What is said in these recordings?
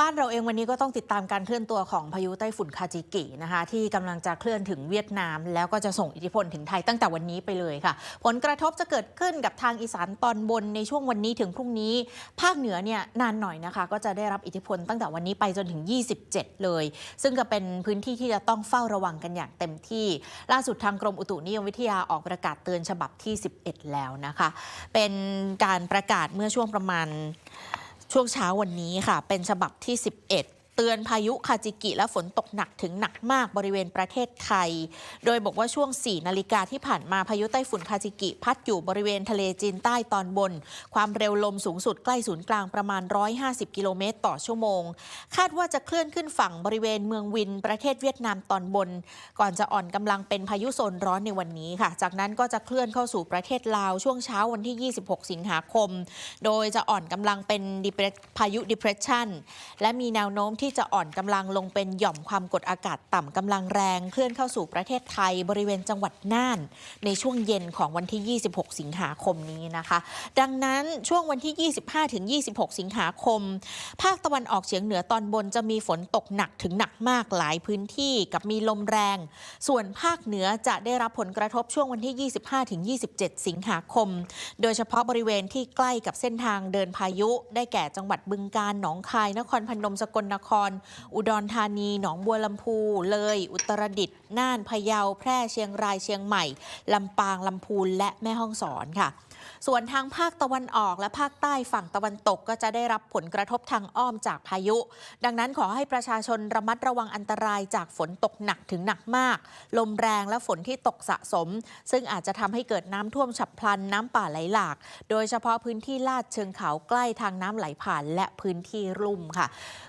บ้านเราเองวันนี้ก็ต้องติดตามการเคลื่อนตัวของพายุไต้ฝุ่นคาจิกินะคะที่กำลังจะเคลื่อนถึงเวียดนาม แล้วก็จะส่งอิทธิพลถึงไทยตั้งแต่วันนี้ไปเลยค่ะ ผลกระทบจะเกิดขึ้นกับทางอีสานตอนบนในช่วงวันนี้ถึงพรุ่งนี้ ภาคเหนือเนี่ยนานหน่อยนะคะ ก็จะได้รับอิทธิพลตั้งแต่วันนี้ไปจนถึง 27 เลย ซึ่งก็เป็นพื้นที่ที่จะต้องเฝ้าระวังกันอย่างเต็มที่ ล่าสุดทางกรมอุตุนิยมวิทยาออกประกาศเตือนฉบับที่ 11 แล้วนะคะ เป็นการประกาศเมื่อช่วงประมาณ ช่วงเช้าวันนี้ค่ะ เป็นฉบับที่ 11 เตือนพายุคาจิกิและฝนตกหนักถึงหนักมากบริเวณประเทศไทย โดยบอกว่าช่วง 4 นาฬิกาที่ผ่านมาพายุไต้ฝุ่นคาจิกิ พัดอยู่บริเวณทะเลจีนใต้ตอนบน ความเร็วลมสูงสุดใกล้ศูนย์กลางประมาณ 150 กิโลเมตรต่อชั่วโมง คาดว่าจะเคลื่อนขึ้นฝั่งบริเวณเมืองวินประเทศเวียดนามตอนบน ก่อนจะอ่อนกำลังเป็นพายุโซนร้อนในวันนี้ค่ะ จากนั้นก็จะเคลื่อนเข้าสู่ประเทศลาวช่วงเช้าวันที่ 26 สิงหาคม โดยจะอ่อนกำลังเป็นพายุ depression และมีแนวโน้มที่จะอ่อนกำลังลงเป็นหย่อมความกดอากาศต่ำกำลังแรงเคลื่อนเข้าสู่ประเทศไทยบริเวณจังหวัดน่าน ในช่วงเย็นของวันที่ 26 สิงหาคมนี้นะคะ ดังนั้นช่วงวันที่ 25 ถึง 26 สิงหาคม ภาคตะวันออกเฉียงเหนือตอนบนจะมีฝนตกหนักถึงหนักมากหลายพื้นที่กับมีลมแรง ส่วนภาคเหนือจะได้รับผลกระทบช่วงวันที่ 25 ถึง 27 สิงหาคม โดยเฉพาะบริเวณที่ใกล้กับเส้นทางเดินพายุ ได้แก่จังหวัดบึงกาฬหนองคายนครพนมสกลนครอุดรธานี หนองบัวลำพู เลย อุตรดิตถ์น่าน พะเยา แพร่ เชียงราย เชียงใหม่ ลำปาง ลำพูน และแม่ฮ่องสอนค่ะ ส่วนทางภาคตะวันออกและภาคใต้ฝั่งตะวันตกก็จะได้รับผลกระทบทางอ้อมจากพายุ ดังนั้นขอให้ประชาชนระมัดระวังอันตรายจากฝนตกหนักถึงหนักมาก ลมแรงและฝนที่ตกสะสม ซึ่งอาจจะทำให้เกิดน้ำท่วมฉับพลันน้ำป่าไหลหลาก โดยเฉพาะพื้นที่ลาดเชิงเขาใกล้ทางน้ำไหลผ่านและพื้นที่ลุ่มค่ะ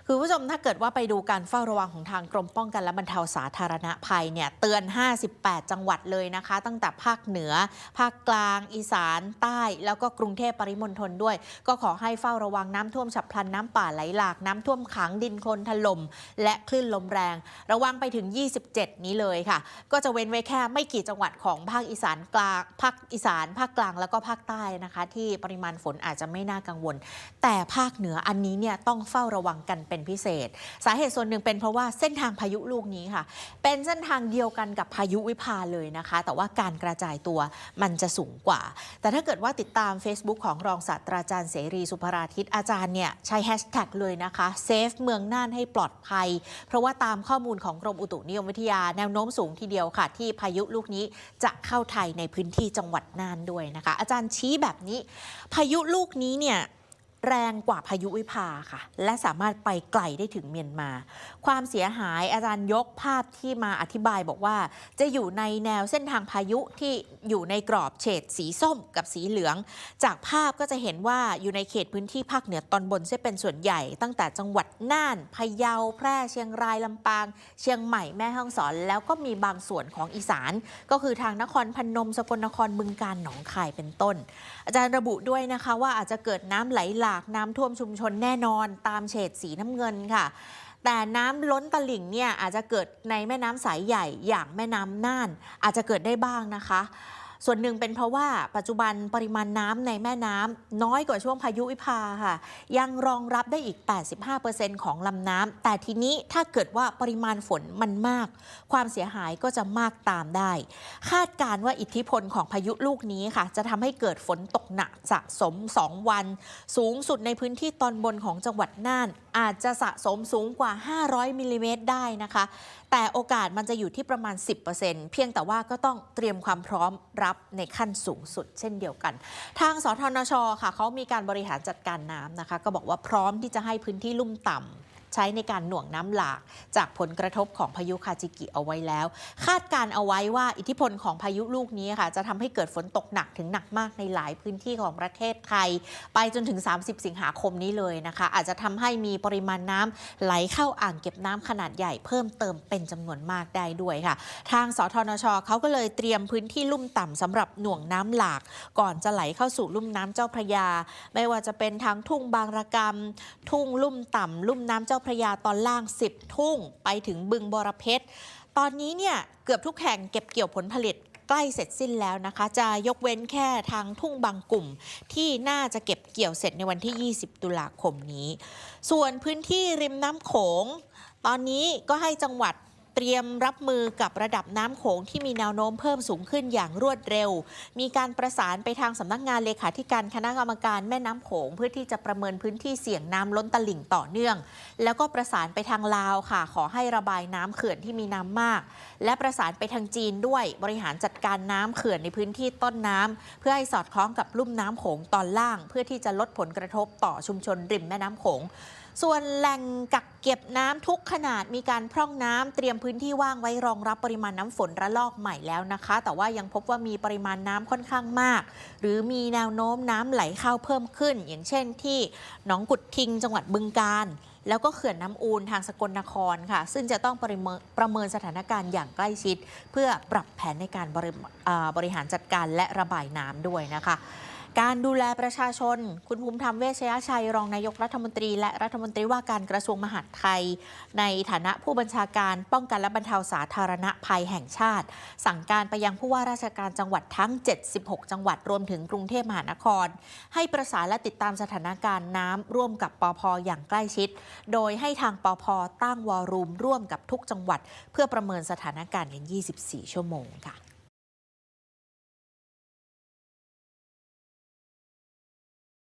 คือผู้ชมถ้าเกิดว่าไปดูการเฝ้าระวังของทางกรมป้องกันและบรรเทาสาธารณภัยเนี่ยเตือน 58 จังหวัดเลยนะคะ ตั้งแต่ภาคเหนือ ภาคกลาง อีสานใต้แล้วก็กรุงเทพปริมณฑลด้วย ก็ขอให้เฝ้าระวังน้ำท่วมฉับพลันน้ำป่าไหลหลากน้ำท่วมขังดินโคลนถล่มและคลื่นลมแรง ระวังไปถึง 27 นี้เลยค่ะ ก็จะเว้นไว้แค่ไม่กี่จังหวัดของภาคอีสานกลางภาคอีสานภาคกลางแล้วก็ภาคใต้นะคะ ที่ปริมาณฝนอาจจะไม่น่ากังวล แต่ภาคเหนืออันนี้เนี่ยต้องเฝ้าระวังกันเป็นพิเศษ สาเหตุส่วนหนึ่งเป็นเพราะว่าเส้นทางพายุลูกนี้ค่ะ เป็นเส้นทางเดียวกันกับพายุวิภาเลยนะคะ แต่ว่าการกระจายตัวมันจะสูงกว่า แต่ถ้าเกิดว่าว่าติดตาม Facebook ของรองศาสตราจารย์เสรีสุภราทิตอาจารย์เนี่ยใช้แฮชแท็กเลยนะคะเซฟเมืองน่านให้ปลอดภัย เพราะว่าตามข้อมูลของกรมอุตุนิยมวิทยาแนวโน้มสูงทีเดียวค่ะ ที่พายุลูกนี้จะเข้าไทยในพื้นที่จังหวัดน่านด้วยนะคะ อาจารย์ชี้แบบนี้ พายุลูกนี้เนี่ย แรงกว่าพายุวิภาค่ะ และสามารถไปไกลได้ถึงเมียนมา ความเสียหายอาจารย์ยกภาพที่มาอธิบายบอกว่า จะอยู่ในแนวเส้นทางพายุที่อยู่ในกรอบเฉดสีส้มกับสีเหลือง จากภาพก็จะเห็นว่าอยู่ในเขตพื้นที่ภาคเหนือตอนบนเสียเป็นส่วนใหญ่ ตั้งแต่จังหวัดน่านพะเยาแพร่เชียงรายลำปาง เชียงใหม่แม่ฮ่องสอน แล้วก็มีบางส่วนของอีสาน ก็คือทางนครพนมสกลนครบึงกาฬหนองคายเป็นต้น อาจารย์ระบุด้วยนะคะว่าอาจจะเกิดน้ำไหลหลากน้ำท่วมชุมชนแน่นอนตามเฉดสีน้ำเงินค่ะ แต่น้ำล้นตลิ่งเนี่ยอาจจะเกิดในแม่น้ำสายใหญ่อย่างแม่น้ำน่าน อาจจะเกิดได้บ้างนะคะ ส่วนหนึ่งเป็นเพราะว่าปัจจุบันปริมาณน้ำในแม่น้ำน้อยกว่าช่วงพายุวิภาค่ะ ยังรองรับได้อีก 85%ของลำน้ำแต่ทีนี้ถ้าเกิดว่าปริมาณฝนมันมาก ความเสียหายก็จะมากตามได้ คาดการณ์ว่าอิทธิพลของพายุลูกนี้ค่ะ จะทำให้เกิดฝนตกหนักสะสม 2 วัน สูงสุดในพื้นที่ตอนบนของจังหวัดน่าน อาจจะสะสมสูงกว่า 500มิลลิเมตรได้นะคะ แต่โอกาสมันจะอยู่ที่ประมาณ 10%เพียงแต่ว่าก็ต้องเตรียมความพร้อมรับในขั้นสูงสุดเช่นเดียวกัน ทางสทนชค่ะเขามีการบริหารจัดการน้ำนะคะ ก็บอกว่าพร้อมที่จะให้พื้นที่ลุ่มต่ำ ใช้ในการหน่วงน้ำหลาก จากผลกระทบของพายุคาจิกิเอาไว้แล้ว คาดการเอาไว้ว่าอิทธิพลของพายุลูกนี้ค่ะ จะทำให้เกิดฝนตกหนักถึงหนักมากในหลายพื้นที่ของประเทศไทย ไปจนถึง 30 สิงหาคมนี้เลยนะคะ อาจจะทำให้มีปริมาณน้ำไหลเข้าอ่างเก็บน้ำขนาดใหญ่เพิ่มเติมเป็นจำนวนมากได้ด้วยค่ะ ทางสทนชเขาก็เลยเตรียมพื้นที่ลุ่มต่ำสำหรับหน่วงน้ำหลาก ก่อนจะไหลเข้าสู่ลุ่มน้ำเจ้าพระยา ไม่ว่าจะเป็นทางทุ่งบางระกำทุ่งลุ่มต่ำลุ่มน้ำเจ้าพระยาตอนล่าง 10 ทุ่ง ไปถึงบึงบรเพชร ตอนนี้เนี่ยเกือบทุกแห่งเก็บเกี่ยวผลผลิตใกล้เสร็จสิ้นแล้วนะคะ จะยกเว้นแค่ทางทุ่งบางกลุ่ม ที่น่าจะเก็บเกี่ยวเสร็จในวันที่ 20 ตุลาคมนี้ ส่วนพื้นที่ริมน้ำโขง ตอนนี้ก็ให้จังหวัด เตรียมรับมือกับระดับน้ำโขงที่มีแนวโน้มเพิ่มสูงขึ้นอย่างรวดเร็ว มีการประสานไปทางสำนักงานเลขาธิการคณะกรรมการแม่น้ำโขงเพื่อที่จะประเมินพื้นที่เสี่ยงน้ำล้นตลิ่งต่อเนื่อง แล้วก็ประสานไปทางลาวค่ะ ขอให้ระบายน้ำเขื่อนที่มีน้ำมาก และประสานไปทางจีนด้วยบริหารจัดการน้ำเขื่อนในพื้นที่ต้นน้ำเพื่อให้สอดคล้องกับลุ่มน้ำโขงตอนล่าง เพื่อที่จะลดผลกระทบต่อชุมชนริมแม่น้ำโขงส่วนแหล่งกักเก็บน้ำทุกขนาดมีการพร่องน้ำเตรียมพื้นที่ว่างไว้รองรับปริมาณน้ำฝนระลอกใหม่แล้วนะคะ แต่ว่ายังพบว่ามีปริมาณน้ำค่อนข้างมาก หรือมีแนวโน้มน้ำไหลเข้าเพิ่มขึ้น อย่างเช่นที่หนองกุดทิงจังหวัดบึงกาฬแล้วก็เขื่อนน้ำอูนทางสกลนครค่ะ ซึ่งจะต้องประเมินประเมินสถานการณ์อย่างใกล้ชิด เพื่อปรับแผนในการบริบริหารจัดการและระบายน้ำด้วยนะคะ การดูแลประชาชน คุณภูมิธรรมเวชยชัย รองนายกรัฐมนตรี และรัฐมนตรีว่าการกระทรวงมหาดไทย ในฐานะผู้บัญชาการป้องกันและบรรเทาสาธารณภัยแห่งชาติ สั่งการไปยังผู้ว่าราชการจังหวัดทั้ง 76 จังหวัดรวมถึงกรุงเทพมหานคร ให้ประสานและติดตามสถานการณ์น้ำร่วมกับปอพอย่างใกล้ชิด โดยให้ทางปอพตั้งวอลลุ่มร่วมกับทุกจังหวัด เพื่อประเมินสถานการณ์ใน24 ชั่วโมงค่ะ